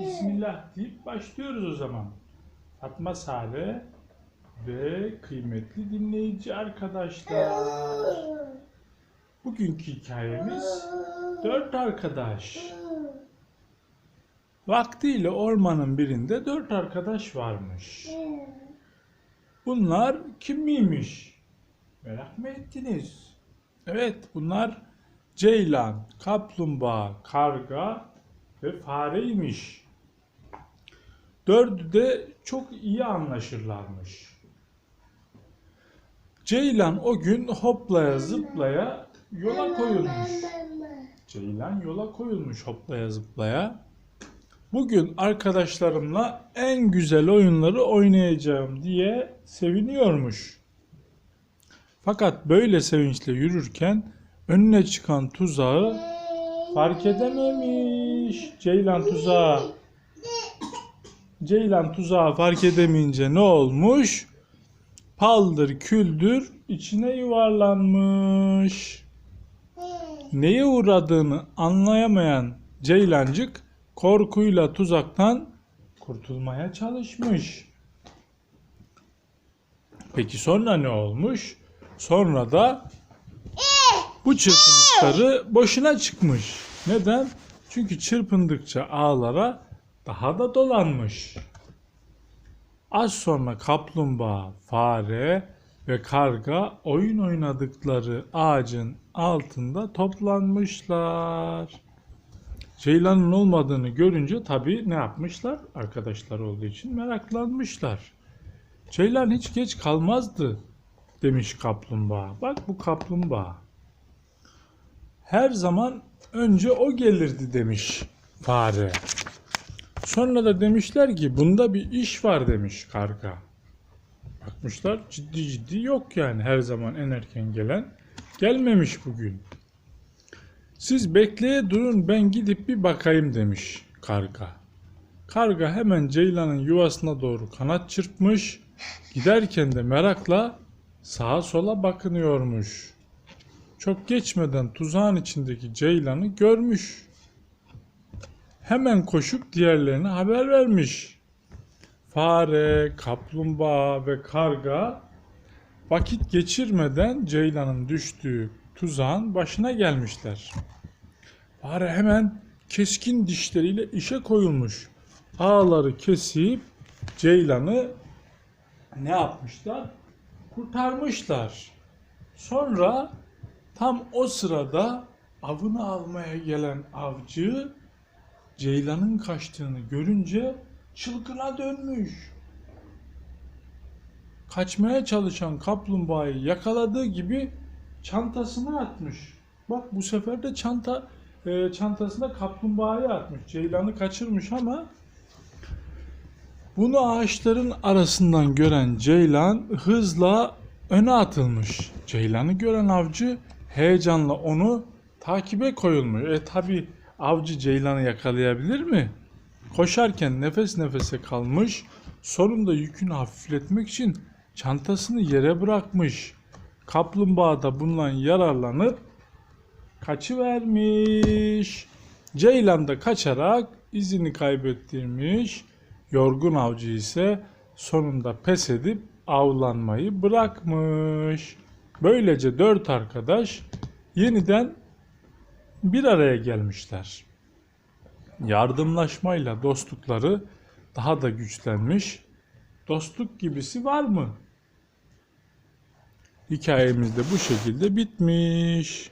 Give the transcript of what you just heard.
Bismillah deyip başlıyoruz o zaman. Fatma Sare ve kıymetli dinleyici arkadaşlar. Bugünkü hikayemiz dört arkadaş. Vaktiyle ormanın birinde dört arkadaş varmış. Bunlar kim miymiş? Merak mı ettiniz? Evet bunlar ceylan, kaplumbağa, karga ve fareymiş. Dördü de çok iyi anlaşırlarmış. Ceylan o gün hoplaya zıplaya yola koyulmuş. Ceylan yola koyulmuş hoplaya zıplaya. Bugün arkadaşlarımla en güzel oyunları oynayacağım diye seviniyormuş. Fakat böyle sevinçle yürürken önüne çıkan tuzağı fark edememiş. Ceylan tuzağı. Ceylan tuzağı fark edemeyince ne olmuş? Paldır küldür içine yuvarlanmış. Neye uğradığını anlayamayan Ceylancık korkuyla tuzaktan kurtulmaya çalışmış. Peki sonra ne olmuş? Sonra da bu çırpınışları boşuna çıkmış. Neden? Çünkü çırpındıkça ağlara daha da dolanmış. Az sonra kaplumbağa, fare ve karga oyun oynadıkları ağacın altında toplanmışlar. Ceylanın olmadığını görünce tabii ne yapmışlar? Arkadaşlar olduğu için meraklanmışlar. Ceylan hiç geç kalmazdı demiş kaplumbağa. Bak bu kaplumbağa. Her zaman önce o gelirdi demiş fare. Sonra da demişler ki bunda bir iş var demiş karga. Bakmışlar ciddi ciddi yok yani her zaman en erken gelen gelmemiş bugün. Siz bekleye durun ben gidip bir bakayım demiş karga. Karga hemen ceylanın yuvasına doğru kanat çırpmış. Giderken de merakla sağa sola bakınıyormuş. Çok geçmeden tuzağın içindeki ceylanı görmüş. Hemen koşup diğerlerine haber vermiş. Fare, kaplumbağa ve karga vakit geçirmeden ceylanın düştüğü tuzağın başına gelmişler. Fare hemen keskin dişleriyle işe koyulmuş. Ağları kesip ceylanı ne yapmışlar? Kurtarmışlar. Sonra tam o sırada avını almaya gelen avcı ceylanın kaçtığını görünce çılgına dönmüş. Kaçmaya çalışan kaplumbağayı yakaladığı gibi çantasına atmış. Bak bu sefer de çanta e, çantasına kaplumbağayı atmış. Ceylanı kaçırmış ama bunu ağaçların arasından gören ceylan hızla öne atılmış. Ceylanı gören avcı heyecanla onu takibe koyulmuş. E tabi avcı ceylanı yakalayabilir mi? Koşarken nefes nefese kalmış. Sonunda yükünü hafifletmek için çantasını yere bırakmış. Kaplumbağa da bundan yararlanıp kaçıvermiş. Ceylan da kaçarak izini kaybettirmiş. Yorgun avcı ise sonunda pes edip avlanmayı bırakmış. Böylece dört arkadaş yeniden bir araya gelmişler. Yardımlaşmayla dostlukları daha da güçlenmiş. Dostluk gibisi var mı? Hikayemiz de bu şekilde bitmiş.